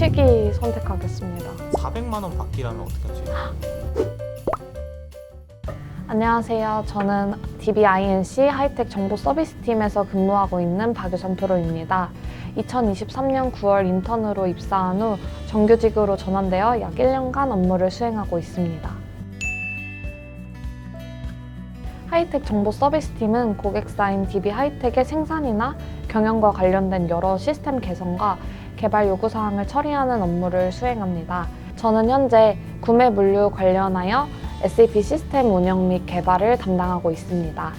취기 선택하겠습니다. 400만 원 받기라면 어떻게 하세요? 안녕하세요. 저는 DBINC 하이텍 정보 서비스 팀에서 근무하고 있는 박유선 프로입니다. 2023년 9월 인턴으로 입사한 후 정규직으로 전환되어 약 1년간 업무를 수행하고 있습니다. 하이텍 정보 서비스 팀은 고객사인 DB 하이텍의 생산이나 경영과 관련된 여러 시스템 개선과 개발 요구사항을 처리하는 업무를 수행합니다. 저는 현재 구매 물류 관련하여 SAP 시스템 운영 및 개발을 담당하고 있습니다.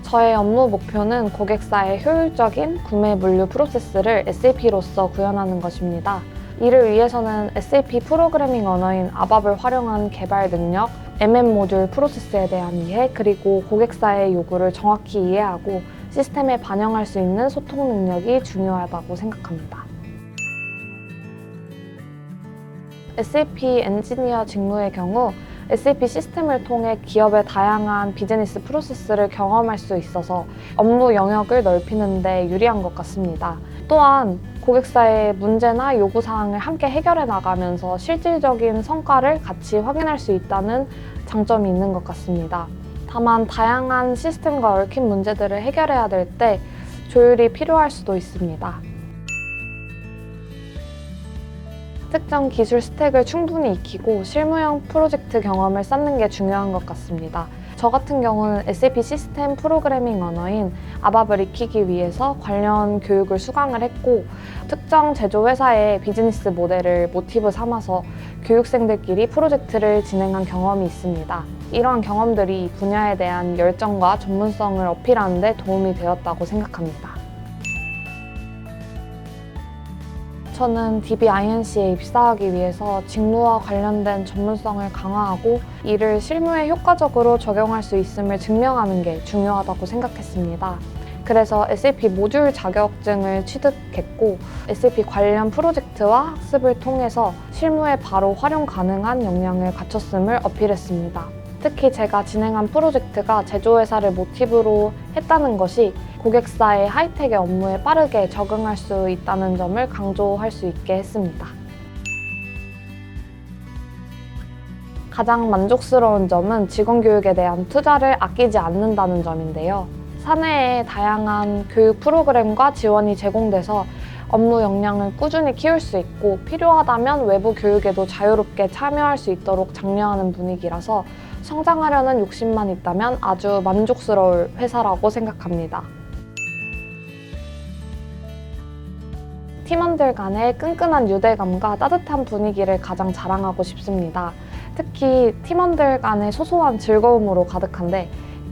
저의 업무 목표는 고객사의 효율적인 구매 물류 프로세스를 SAP로서 구현하는 것입니다. 이를 위해서는 SAP 프로그래밍 언어인 아밥을 활용한 개발 능력, MM 모듈 프로세스에 대한 이해, 그리고 고객사의 요구를 정확히 이해하고 시스템에 반영할 수 있는 소통 능력이 중요하다고 생각합니다. SAP 엔지니어 직무의 경우 SAP 시스템을 통해 기업의 다양한 비즈니스 프로세스를 경험할 수 있어서 업무 영역을 넓히는 데 유리한 것 같습니다. 또한 고객사의 문제나 요구사항을 함께 해결해 나가면서 실질적인 성과를 같이 확인할 수 있다는 장점이 있는 것 같습니다. 다만 다양한 시스템과 얽힌 문제들을 해결해야 될 때 조율이 필요할 수도 있습니다. 특정 기술 스택을 충분히 익히고 실무형 프로젝트 경험을 쌓는 게 중요한 것 같습니다. 저 같은 경우는 SAP 시스템 프로그래밍 언어인 아밥을 익히기 위해서 관련 교육을 수강을 했고 특정 제조 회사의 비즈니스 모델을 모티브 삼아서 교육생들끼리 프로젝트를 진행한 경험이 있습니다. 이러한 경험들이 분야에 대한 열정과 전문성을 어필하는 데 도움이 되었다고 생각합니다. 저는 DBINC에 입사하기 위해서 직무와 관련된 전문성을 강화하고 이를 실무에 효과적으로 적용할 수 있음을 증명하는 게 중요하다고 생각했습니다. 그래서 SAP 모듈 자격증을 취득했고 SAP 관련 프로젝트와 학습을 통해서 실무에 바로 활용 가능한 역량을 갖췄음을 어필했습니다. 특히 제가 진행한 프로젝트가 제조회사를 모티브로 했다는 것이 고객사의 하이텍의 업무에 빠르게 적응할 수 있다는 점을 강조할 수 있게 했습니다. 가장 만족스러운 점은 직원 교육에 대한 투자를 아끼지 않는다는 점인데요. 사내에 다양한 교육 프로그램과 지원이 제공돼서 업무 역량을 꾸준히 키울 수 있고 필요하다면 외부 교육에도 자유롭게 참여할 수 있도록 장려하는 분위기라서 성장하려는 욕심만 있다면 아주 만족스러울 회사라고 생각합니다. 팀원들 간의 끈끈한 유대감과 따뜻한 분위기를 가장 자랑하고 싶습니다. 특히 팀원들 간의 소소한 즐거움으로 가득한데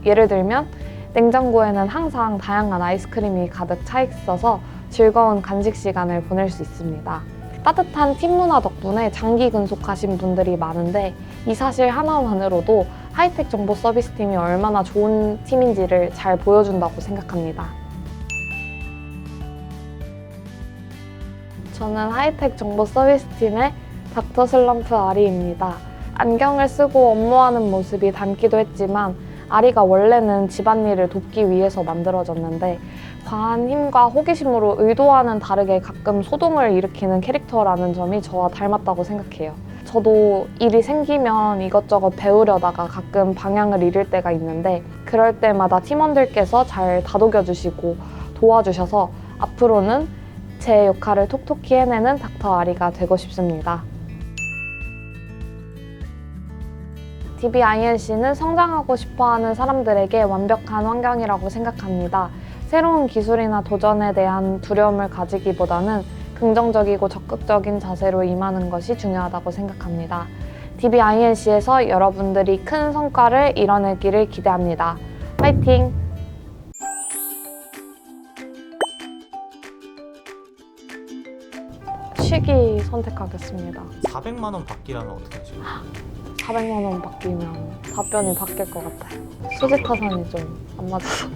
예를 들면 냉장고에는 항상 다양한 아이스크림이 가득 차 있어서 즐거운 간식 시간을 보낼 수 있습니다. 따뜻한 팀 문화 덕분에 장기 근속하신 분들이 많은데 이 사실 하나만으로도 하이텍 정보 서비스 팀이 얼마나 좋은 팀인지를 잘 보여준다고 생각합니다. 저는 하이텍 정보 서비스 팀의 닥터 슬럼프 아리입니다. 안경을 쓰고 업무하는 모습이 닮기도 했지만 아리가 원래는 집안일을 돕기 위해서 만들어졌는데 과한 힘과 호기심으로 의도와는 다르게 가끔 소동을 일으키는 캐릭터라는 점이 저와 닮았다고 생각해요. 저도 일이 생기면 이것저것 배우려다가 가끔 방향을 잃을 때가 있는데 그럴 때마다 팀원들께서 잘 다독여 주시고 도와주셔서 앞으로는 제 역할을 톡톡히 해내는 닥터 아리가 되고 싶습니다. DBINC는 성장하고 싶어하는 사람들에게 완벽한 환경이라고 생각합니다. 새로운 기술이나 도전에 대한 두려움을 가지기보다는 긍정적이고 적극적인 자세로 임하는 것이 중요하다고 생각합니다. DBINC에서 여러분들이 큰 성과를 이뤄내기를 기대합니다. 파이팅! 취기 선택하겠습니다. 400만 원 받기라면 어떻게 하세요? 400만 원 바뀌면 답변이 바뀔 것 같아요. 수지 타산이 좀 안 맞아서.